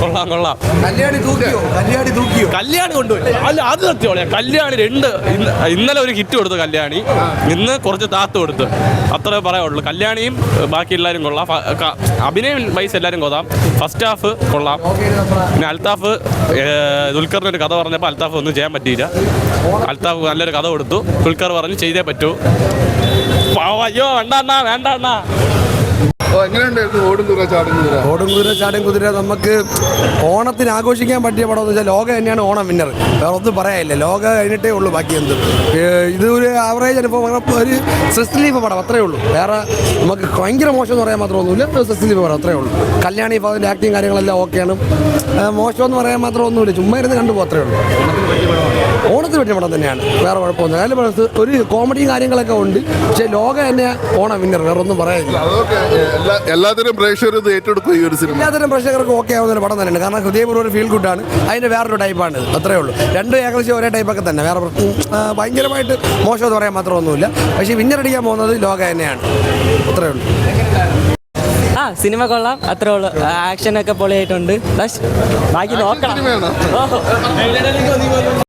കൊള്ളാം കൊള്ളാം. കല്യാണി തൂക്കിയോ? കല്യാണി തൂക്കിയോ? കല്യാണി കൊണ്ടുപോയി. അല്ല അത് സത്യമാണ് കല്യാണി രണ്ട് ഇന്നലെ ഒരു ഹിറ്റ് കൊടുത്തു കല്യാണി. ഇന്ന് കുറച്ച് താത്ത് കൊടുത്ത്. അത്രേ പറയുള്ളൂ കല്യാണിയും ബാക്കി എല്ലാവരും കൊള്ളാം. അഭിനയം വൈസ് എല്ലാവരും കൊള്ളാം. ഫസ്റ്റ് ഹാഫ് കൊള്ളാം. പിന്നെ അൽത്താഫ് ദുൽഖറിന് ഒരു കഥ പറഞ്ഞപ്പോൾ അൽത്താഫ് ഒന്നും ചെയ്യാൻ പറ്റിയില്ല. അൽത്താഫ് നല്ലൊരു കഥ കൊടുത്തു. ദുൽഖർ പറഞ്ഞു ചെയ്തേ പറ്റൂ. അയ്യോ വേണ്ട അണ്ണാ വേണ്ട അണ്ണാ. ഓടും കുതിര ചാടും കുതിര? നമുക്ക് ഓണത്തിന് ആഘോഷിക്കാൻ പറ്റിയ പടം എന്ന് വെച്ചാൽ ലോക തന്നെയാണ് ഓണം വിന്നർ വേറെ ഒന്നും പറയാനില്ല. ലോക കഴിഞ്ഞിട്ടേ ഉള്ളൂ ബാക്കി എന്ത്. ഇത് ഒരു ആവറേജ് അനുഭവം. ഒരു സ്ട്രെസ് ലീഫ് പടം അത്രേ ഉള്ളൂ. വേറെ നമുക്ക് ഭയങ്കര മോശം എന്ന് പറയാൻ മാത്രമൊന്നുമില്ല. സ്ട്രെസ് ലീഫ് പടം അത്രേ ഉള്ളൂ. കല്യാണി ഇപ്പോൾ അതിന്റെ ആക്ടിങ് കാര്യങ്ങളെല്ലാം ഓക്കെയാണ് മോശം എന്ന് പറയാൻ മാത്രം ഒന്നുമില്ല ചുമ്മാ ഇരുന്ന് കണ്ടു അത്രേ ഉള്ളൂ. ഓണത്തിന് പറ്റിയ പടം തന്നെയാണ്. വേറെ കുഴപ്പമൊന്നും അതിൽ ഒരു കോമഡിയും കാര്യങ്ങളൊക്കെ ഉണ്ട്. പക്ഷേ ലോക തന്നെ ഓണം വിന്നർ വേറെ ഒന്നും പറയാനില്ല. എല്ലാ എല്ലാത്തരം പ്രേക്ഷകരും ഇത് ഏറ്റെടുക്കും ഈ ഒരു സിനിമ. എല്ലാത്തരം പ്രേക്ഷകർക്ക് ഓക്കെ ആവുന്ന ഒരു പടം തന്നെയാണ്. കാരണം ഹൃദയപൂർവം ഒരു ഫീൽ ഗുഡാണ് അതിന്റെ വേറൊരു ടൈപ്പാണ് ഇത്. അത്രേ ഉള്ളൂ. രണ്ടും ഏകദേശം ഒരേ ടൈപ്പൊക്കെ തന്നെ. വേറെ ഭയങ്കരമായിട്ട് മോശം എന്ന് പറയാൻ മാത്രമൊന്നുമില്ല. പക്ഷേ വിന്നറടിക്കാൻ പോകുന്നത് ലോക തന്നെയാണ്. അത്രേ ഉള്ളൂ. ആ സിനിമ കൊള്ളാം. അത്രേ ഉള്ളൂ. ആക്ഷൻ ഒക്കെ പൊളിയായിട്ടുണ്ട്. ബാക്കി നോക്കണം.